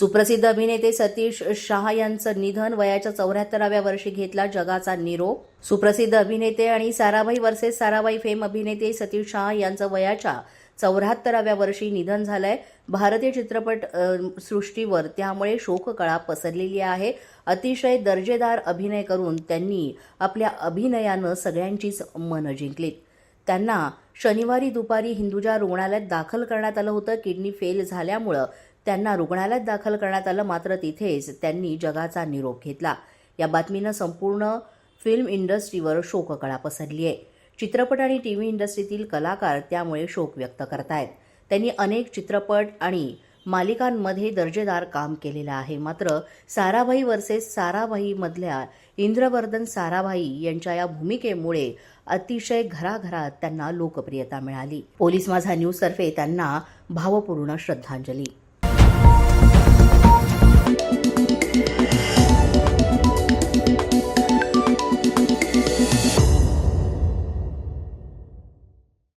सुप्रसिद्ध अभिनेते सतीश शहा यांचं निधन वयाच्या चौऱ्याहत्तराव्या वर्षी घेतला जगाचा निरोप. सुप्रसिद्ध अभिनेते आणि साराभाई वर्सेस साराभाई फेम अभिनेते सतीश शहा यांचं वयाच्या चौऱ्याहत्तराव्या वर्षी निधन झालंय. भारतीय चित्रपट सृष्टीवर त्यामुळे शोककळा पसरलेली आहे. अतिशय दर्जेदार अभिनय करून त्यांनी आपल्या अभिनयानं सगळ्यांचीच मनं जिंकलीत. त्यांना शनिवारी दुपारी हिंदुजा रुग्णालयात दाखल करण्यात आलं होतं. किडनी फेल झाल्यामुळं त्यांना रुग्णालयात दाखल करण्यात आलं मात्र तिथेच त्यांनी जगाचा निरोप घेतला. या बातमीनं संपूर्ण फिल्म इंडस्ट्रीवर शोककळा पसरली आहे. चित्रपट आणि टी व्ही इंडस्ट्रीतील कलाकार त्यामुळे शोक व्यक्त करतायत. त्यांनी अनेक चित्रपट आणि मालिकांमध्ये दर्जेदार काम केलेलं आहे. मात्र साराभाई वर्सेस साराभाईमधल्या इंद्रवर्धन साराभाई यांच्या या भूमिकेमुळे अतिशय घराघरात त्यांना लोकप्रियता मिळाली. पोलीस माझा न्यूज तर्फे त्यांना भावपूर्ण श्रद्धांजली.